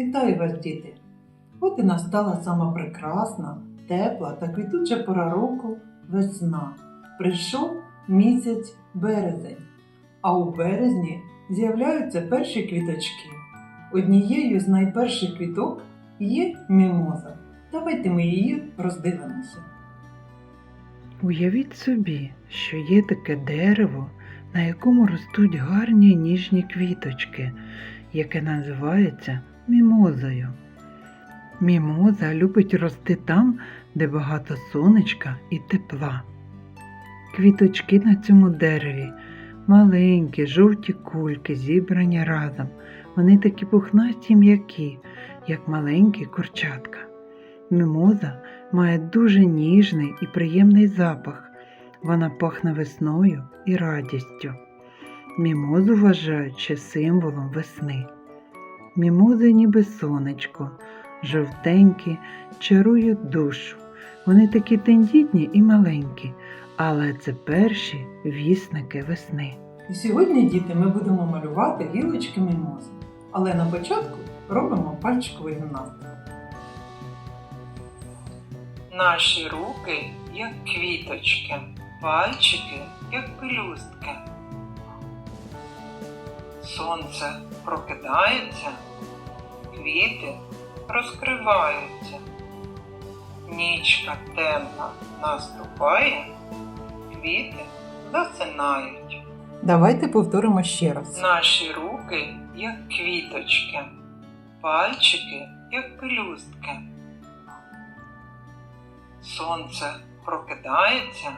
Вітаю вас, діти! От і настала сама прекрасна, тепла та квітуча пора року весна. Прийшов місяць березень, а у березні з'являються перші квіточки. Однією з найперших квіток є мімоза. Давайте ми її роздивимося. Уявіть собі, що є таке дерево, на якому ростуть гарні ніжні квіточки, яке називається мімозою. Мімоза любить рости там, де багато сонечка і тепла. Квіточки на цьому дереві маленькі, жовті кульки, зібрані разом. Вони такі пухнасті м'які, як маленькі курчатка. Мімоза має дуже ніжний і приємний запах. Вона пахне весною і радістю. Мімозу вважають ще символом весни. Мімози ніби сонечко, жовтенькі, чарують душу. Вони такі тендітні і маленькі, але це перші вісники весни. І сьогодні, діти, ми будемо малювати гілочки мімози. Але на початку робимо пальчикову гімнастику. Наші руки як квіточки, пальчики як пелюстки. Сонце прокидається, квіти розкриваються. Нічка темна наступає, квіти засинають. Давайте повторимо ще раз. Наші руки як квіточки, пальчики як пелюстки. Сонце прокидається,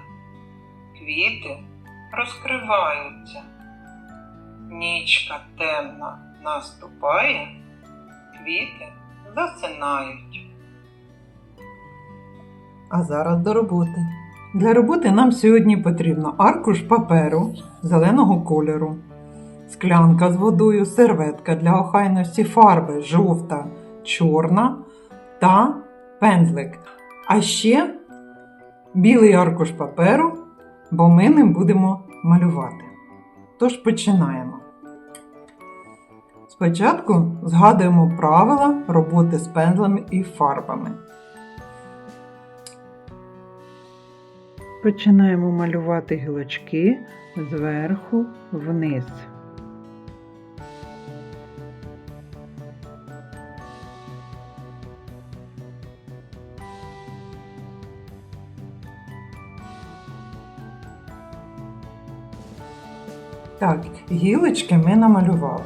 квіти розкриваються. Нічка темна наступає, квіти засинають. А зараз до роботи. Для роботи нам сьогодні потрібно аркуш паперу зеленого кольору, склянка з водою, серветка для охайності фарби жовта, чорна та пензлик. А ще білий аркуш паперу, бо ми ним будемо малювати. Тож починаємо. Спочатку згадуємо правила роботи з пензлами і фарбами. Починаємо малювати гілочки зверху вниз. Так, гілочки ми намалювали.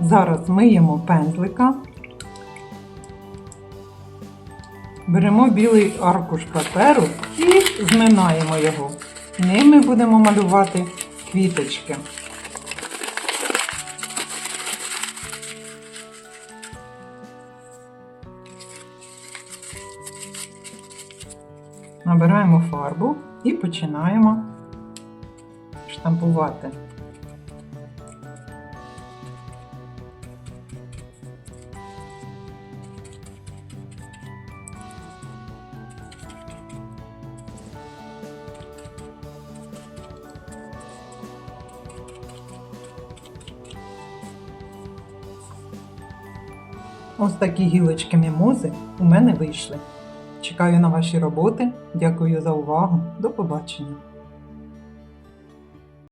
Зараз миємо пензлика. Беремо білий аркуш паперу і зминаємо його. Ними будемо малювати квіточки. Набираємо фарбу і починаємо штампувати. Ось такі гілочки мімози у мене вийшли. Чекаю на ваші роботи. Дякую за увагу. До побачення!